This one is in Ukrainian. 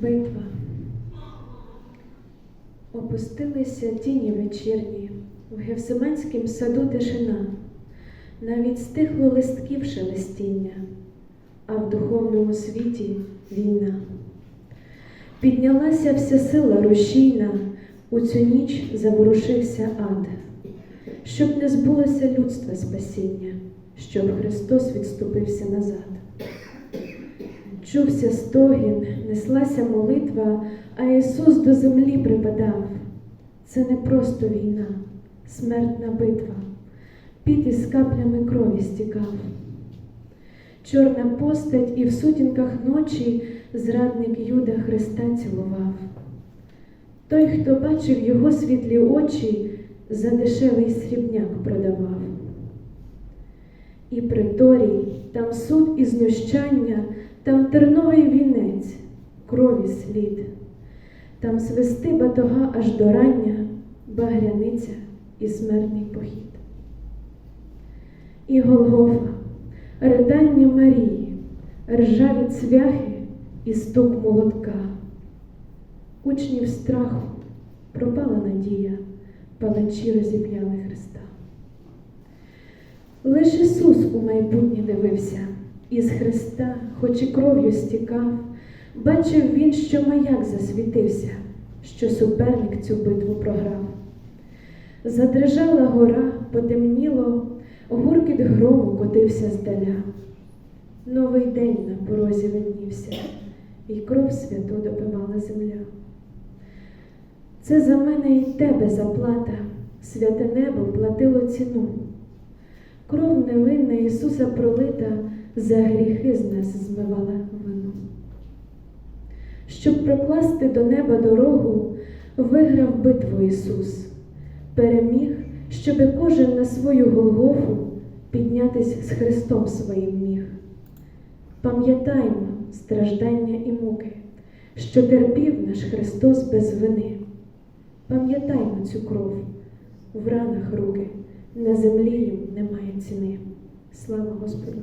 Битва. Опустилися тіні вечірні, в Гевсиманськім саду тишина, навіть стихло листків шелестіння, а в духовному світі війна. Піднялася вся сила рушійна, у цю ніч заворушився ад, щоб не збулося людства спасіння, щоб Христос відступився назад. Чувся стогін, неслася молитва, а Ісус до землі припадав. Це не просто війна, смертна битва, під із каплями крові стікав. Чорна постать і в сутінках ночі зрадник Юда Христа цілував. Той, хто бачив його світлі очі, за дешевий срібняк продавав. І приторій, там суд і знущання, там терновий вінець, крові слід, там свисти батога аж до рання, багряниця і смертний похід. І Голгофа, ридання Марії, ржаві цвяхи і стук молотка. Учнів страху пропала надія, палачі розіп'яли Христа. Лиш Ісус у майбутнє дивився, із Христа, хоч і кров'ю стікав, бачив він, що маяк засвітився, що суперник цю битву програв. Задрижала гора, потемніло, гуркіт грому котився здаля. Новий день на порозі виднівся, і кров святу допивала земля. Це за мене і тебе заплата, святе небо платило ціну. Кров невинна Ісуса пролита, за гріхи з нас змивала вину. Щоб прокласти до неба дорогу, виграв битву Ісус, переміг, щоби кожен на свою Голгофу піднятись з Христом своїм міг. Пам'ятаймо страждання і муки, що терпів наш Христос без вини. Пам'ятаймо цю кров в ранах руки, на землі їм немає ціни. Слава Господу!